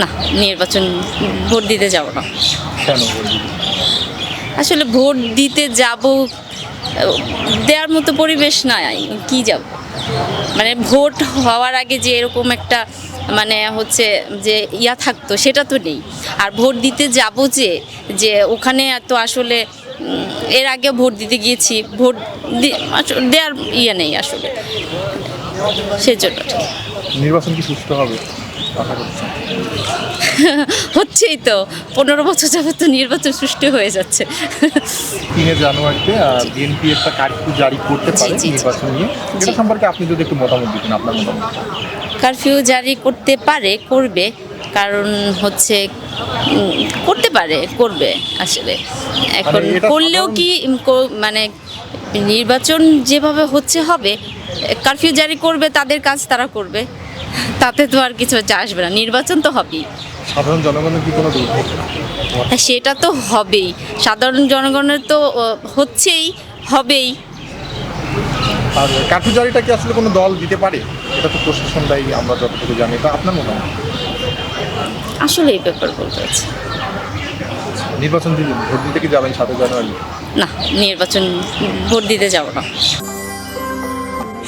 না নির্বাচন ভোট দিতে যাব না। আসলে ভোট দিতে যাব দেওয়ার মতো পরিবেশ নাই কি যাব? মানে ভোট হওয়ার আগে যে এরকম একটা মানে হচ্ছে যে ইয়া থাকতো সেটা তো নেই। আর ভোট দিতে যাব যে যে ওখানে তো আসলে এর আগে ভোট দিতে গিয়েছি ভোট দেওয়ার ইয়ে নেই আসলে। সেজন্য নির্বাচন কি সুস্থ হবে? হচ্ছেই তো। পনেরো বছর যাবত তো নির্বাচন সুষ্ঠু হয়ে যাচ্ছে। তিনে জানুয়ারিতে বিএনপি একটা কার্ফিউ জারি করতে পারে। নির্বাচন নিয়ে। এটা সম্পর্কে আপনি যদি একটু মতামত দিতেন আপনার মতামত। কারফিউ জারি করতে পারে করবে। কারণ হচ্ছে করতে পারে করবে আসলে। এখন মানে করলেও কি কো- মানে নির্বাচন যেভাবে হচ্ছে হবে কারফিউ জারি করবে তাদের কাজ তারা করবে। তাতে তো আর কিছু আসবে না। নির্বাচন তো হবেই। সাধারণ জনগণের কি কোনো দুর্ভোগ? হ্যাঁ, সেটা তো হবেই। সাধারণ জনগণের তো হচ্ছেই হবেই। আর কার্ফিউ জারিটা কি আসলে কোনো দল দিতে পারে? এটা তো প্রশাসন দায়ী আমরা যতটুকু জানি। তো আপনার মতামত আসলে এই ব্যাপার বলতে হচ্ছে। নির্বাচন দিতে ভোট দিতে কি যাবেন সাতই জানুয়ারি? না নির্বাচন ভোট দিতে যাব না।